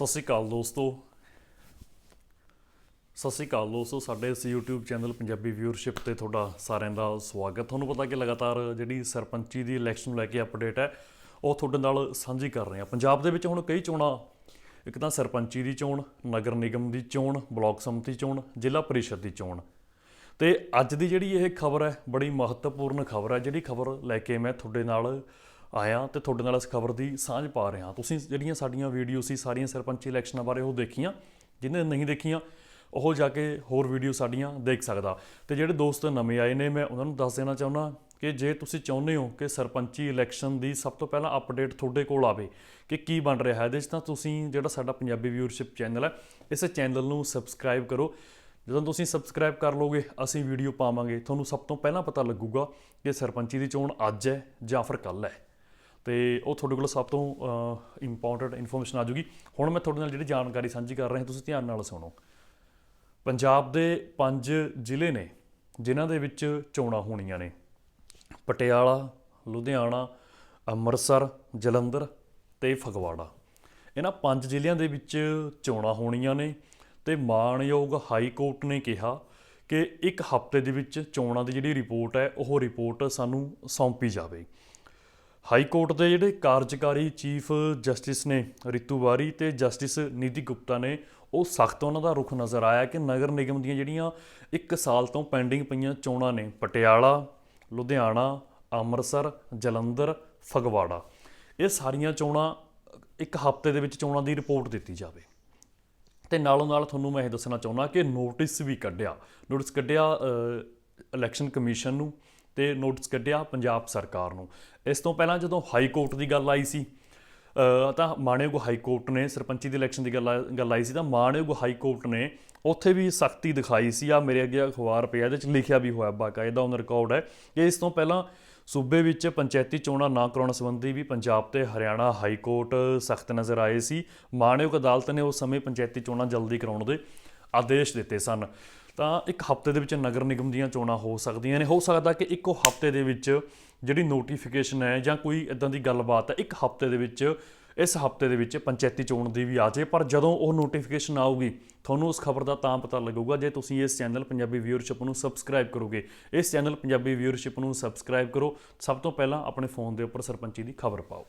ਸਤਿ ਸ਼੍ਰੀ ਅਕਾਲ ਦੋਸਤੋ। ਸਤਿ ਸ਼੍ਰੀ ਅਕਾਲ ਦੋਸਤੋ, ਸਾਡੇ ਇਸ YouTube ਚੈਨਲ ਪੰਜਾਬੀ ਵਿਊਅਰਸ਼ਿਪ ਤੇ ਤੁਹਾਡਾ ਸਾਰਿਆਂ ਦਾ ਸਵਾਗਤ। ਤੁਹਾਨੂੰ ਪਤਾ ਕਿ ਲਗਾਤਾਰ ਜਿਹੜੀ ਸਰਪੰਚੀ ਦੀ ਇਲੈਕਸ਼ਨ ਨੂੰ ਲੈ ਕੇ ਅਪਡੇਟ ਹੈ, ਉਹ ਤੁਹਾਡੇ ਨਾਲ ਸਾਂਝੀ ਕਰ ਰਹੇ ਹਾਂ। ਪੰਜਾਬ ਦੇ ਵਿੱਚ ਹੁਣ ਕਈ ਚੋਣਾਂ, ਇੱਕ ਤਾਂ ਸਰਪੰਚੀ ਦੀ ਚੋਣ, ਨਗਰ ਨਿਗਮ ਦੀ ਚੋਣ, ਬਲਾਕ ਸੰਮਤੀ ਚੋਣ, ਜ਼ਿਲ੍ਹਾ ਪਰਿਸ਼ਦ ਦੀ ਚੋਣ। ਤੇ ਅੱਜ ਦੀ ਜਿਹੜੀ ਇਹ ਖਬਰ ਹੈ, ਬੜੀ ਮਹੱਤਵਪੂਰਨ ਖਬਰ ਹੈ, ਜਿਹੜੀ ਖਬਰ ਲੈ ਕੇ ਮੈਂ ਤੁਹਾਡੇ ਨਾਲ ਆਇਆ ਤੇ ਤੁਹਾਡੇ ਨਾਲ ਇਸ ਖਬਰ ਦੀ ਸਾਂਝ ਪਾ ਰਿਹਾ ਤੁਸੀਂ ਜਿਹੜੀਆਂ ਸਾਡੀਆਂ ਵੀਡੀਓ ਸੀ, ਸਾਰੀਆਂ ਸਰਪੰਚੀ ਇਲੈਕਸ਼ਨਾਂ ਬਾਰੇ ਉਹ ਦੇਖੀਆਂ? ਜਿਹਨੇ ਨਹੀਂ ਦੇਖੀਆਂ, ਉਹ ਜਾ ਕੇ ਹੋਰ ਵੀਡੀਓ ਸਾਡੀਆਂ ਦੇਖ ਸਕਦਾ। ਤੇ ਜਿਹੜੇ ਦੋਸਤ ਨਵੇਂ ਆਏ ਨੇ, ਮੈਂ ਉਹਨਾਂ ਨੂੰ ਦੱਸ ਦੇਣਾ ਚਾਹੁੰਦਾ ਕਿ ਜੇ ਤੁਸੀਂ ਚਾਹੁੰਦੇ ਹੋ ਕਿ ਸਰਪੰਚੀ ਇਲੈਕਸ਼ਨ ਦੀ ਸਭ ਤੋਂ ਪਹਿਲਾਂ ਅਪਡੇਟ ਤੁਹਾਡੇ ਕੋਲ ਆਵੇ ਕਿ ਕੀ ਬਣ ਰਿਹਾ ਹੈ ਇਹਦੇ 'ਚ, ਤਾਂ ਤੁਸੀਂ ਜਿਹੜਾ ਸਾਡਾ ਪੰਜਾਬੀ ਵਿਊਅਰਸ਼ਿਪ ਚੈਨਲ ਹੈ, ਇਸ ਚੈਨਲ ਨੂੰ ਸਬਸਕ੍ਰਾਈਬ ਕਰੋ। ਜਦੋਂ ਤੁਸੀਂ ਸਬਸਕ੍ਰਾਈਬ ਕਰ ਲੋਗੇ ਅਸੀਂ ਵੀਡੀਓ ਪਾਵਾਂਗੇ, ਤੁਹਾਨੂੰ ਸਭ ਤੋਂ ਪਹਿਲਾਂ ਪਤਾ ਲੱਗੂਗਾ ਕਿ ਸਰਪੰਚੀ ਦੀ ਚੋਣ ਅੱਜ ਹੈ ਜਾਂ ਫਿਰ ਕੱਲ ਹੈ। ਤੇ ਉਹ ਤੁਹਾਡੇ ਕੋਲ ਸਭ ਤੋਂ ਇੰਪੋਰਟੈਂਟ ਇਨਫੋਰਮੇਸ਼ਨ ਆ ਜੂਗੀ ਹੁਣ ਮੈਂ ਤੁਹਾਡੇ ਨਾਲ ਜਿਹੜੀ ਜਾਣਕਾਰੀ ਸਾਂਝੀ ਕਰ ਰਿਹਾ, ਤੁਸੀਂ ਧਿਆਨ ਨਾਲ ਸੁਣੋ। ਪੰਜਾਬ ਦੇ ਪੰਜ ਜ਼ਿਲ੍ਹੇ ਨੇ ਜਿਨ੍ਹਾਂ ਦੇ ਵਿੱਚ ਚੋਣਾਂ ਹੋਣੀਆਂ ਨੇ। ਪਟਿਆਲਾ, ਲੁਧਿਆਣਾ, ਅੰਮ੍ਰਿਤਸਰ, ਜਲੰਧਰ ਤੇ ਫਗਵਾੜਾ। ਇਹਨਾਂ ਪੰਜ ਜ਼ਿਲ੍ਹਿਆਂ ਦੇ ਵਿੱਚ ਚੋਣਾਂ ਹੋਣੀਆਂ ਨੇ ਤੇ ਮਾਣਯੋਗ ਹਾਈ ਕੋਰਟ ਨੇ ਕਿਹਾ ਕਿ ਇੱਕ ਹਫ਼ਤੇ ਦੇ ਵਿੱਚ ਚੋਣਾਂ ਦੀ ਜਿਹੜੀ ਰਿਪੋਰਟ ਹੈ, ਉਹ ਰਿਪੋਰਟ ਸਾਨੂੰ ਸੌਂਪੀ ਜਾਵੇ। ਹਾਈ ਕੋਰਟ ਦੇ ਜਿਹੜੇ ਕਾਰਜਕਾਰੀ ਚੀਫ ਜਸਟਿਸ ਨੇ ਰਿਤੂ ਵਾਰੀ ਤੇ ਜਸਟਿਸ ਨੀਤੀ ਗੁਪਤਾ ਨੇ, ਉਹ ਸਖਤ ਉਹਨਾਂ ਦਾ ਰੁਖ ਨਜ਼ਰ ਆਇਆ ਕਿ ਨਗਰ ਨਿਗਮ ਦੀਆਂ ਜਿਹੜੀਆਂ 1 ਸਾਲ ਤੋਂ ਪੈਂਡਿੰਗ ਪਈਆਂ ਚੋਣਾਂ ਨੇ, ਪਟਿਆਲਾ, ਲੁਧਿਆਣਾ, ਅੰਮ੍ਰਿਤਸਰ, ਜਲੰਧਰ, ਫਗਵਾੜਾ, ਇਹ ਸਾਰੀਆਂ ਚੋਣਾਂ ਇੱਕ ਹਫ਼ਤੇ ਦੇ ਵਿੱਚ ਚੋਣਾਂ ਦੀ ਰਿਪੋਰਟ ਦਿੱਤੀ ਜਾਵੇ। ਤੇ ਨਾਲੋਂ ਨਾਲ ਤੁਹਾਨੂੰ ਮੈਂ ਇਹ ਦੱਸਣਾ ਚਾਹੁੰਦਾ ਕਿ ਨੋਟਿਸ ਵੀ ਕੱਢਿਆ, ਨੋਟਿਸ ਕੱਢਿਆ ਇਲੈਕਸ਼ਨ ਕਮਿਸ਼ਨ ਨੂੰ ਤੇ ਨੋਟਿਸ ਕੱਢਿਆ ਪੰਜਾਬ ਸਰਕਾਰ ਨੂੰ। ਇਸ ਤੋਂ ਪਹਿਲਾਂ ਜਦੋਂ ਹਾਈ ਕੋਰਟ ਦੀ ਗੱਲ ਆਈ ਸੀ ਤਾਂ ਮਾਣਯੋਗ ਹਾਈ ਕੋਰਟ ਨੇ ਸਰਪੰਚੀ ਦੀ ਇਲੈਕਸ਼ਨ ਦੀ ਗੱਲ ਆ- ਗੱਲ ਆਈ ਸੀ ਤਾਂ ਮਾਣਯੋਗ ਹਾਈ ਕੋਰਟ ਨੇ ਉੱਥੇ ਵੀ ਸਖਤੀ ਦਿਖਾਈ ਸੀ। ਆ ਮੇਰੇ ਅੱਗੇ ਅਖਬਾਰ ਪਿਆ, ਇਹਦੇ ਚ ਲਿਖਿਆ ਵੀ ਹੋਇਆ ਬਾਕਾਇਦਾ ਔਨ ਰਿਕਾਰਡ ਹੈ ਕਿ ਇਸ ਤੋਂ ਪਹਿਲਾਂ ਸੂਬੇ ਵਿੱਚ ਪੰਚਾਇਤੀ ਚੋਣਾਂ ਨਾ ਕਰਾਉਣ ਸੰਬੰਧੀ ਵੀ ਪੰਜਾਬ ਤੇ ਹਰਿਆਣਾ ਹਾਈ ਕੋਰਟ ਸਖਤ ਨਜ਼ਰ ਆਏ ਸੀ। ਮਾਣਯੋਗ ਅਦਾਲਤ ਨੇ ਉਸ ਸਮੇਂ ਪੰਚਾਇਤੀ ਚੋਣਾਂ ਜਲਦੀ ਕਰਾਉਣ ਦੇ ਆਦੇਸ਼ ਦਿੱਤੇ ਸਨ। ਤਾਂ ਇੱਕ ਹਫ਼ਤੇ ਦੇ ਵਿੱਚ ਨਗਰ ਨਿਗਮ ਦੀਆਂ ਚੋਣਾਂ ਹੋ ਸਕਦੀਆਂ ਨੇ। ਹੋ ਸਕਦਾ ਕਿ ਇੱਕੋ ਹਫ਼ਤੇ ਦੇ ਵਿੱਚ ਜਿਹੜੀ ਨੋਟੀਫਿਕੇਸ਼ਨ ਹੈ ਜਾਂ ਕੋਈ ਇਦਾਂ ਦੀ ਗੱਲਬਾਤ ਹੈ, ਇੱਕ ਹਫ਼ਤੇ ਦੇ ਵਿੱਚ, ਇਸ ਹਫ਼ਤੇ ਦੇ ਵਿੱਚ ਪੰਚਾਇਤੀ ਚੋਣ ਦੀ ਵੀ ਆ ਜਾਏ। ਪਰ ਜਦੋਂ ਉਹ ਨੋਟੀਫਿਕੇਸ਼ਨ ਆਊਗੀ, ਤੁਹਾਨੂੰ ਉਸ ਖਬਰ ਦਾ ਤਾਂ ਪਤਾ ਲੱਗੂਗਾ। ਜੇ ਤੁਸੀਂ ਇਸ ਚੈਨਲ ਪੰਜਾਬੀ ਵਿਊਅਰਸ਼ਿਪ ਨੂੰ ਸਬਸਕ੍ਰਾਈਬ ਕਰੋਗੇ, ਇਸ ਚੈਨਲ ਪੰਜਾਬੀ ਵਿਊਅਰਸ਼ਿਪ ਨੂੰ ਸਬਸਕ੍ਰਾਈਬ ਕਰੋ। ਸਭ ਤੋਂ ਪਹਿਲਾਂ ਆਪਣੇ ਫੋਨ ਦੇ ਉੱਪਰ ਸਰਪੰਚੀ ਦੀ ਖਬਰ ਪਾਓ।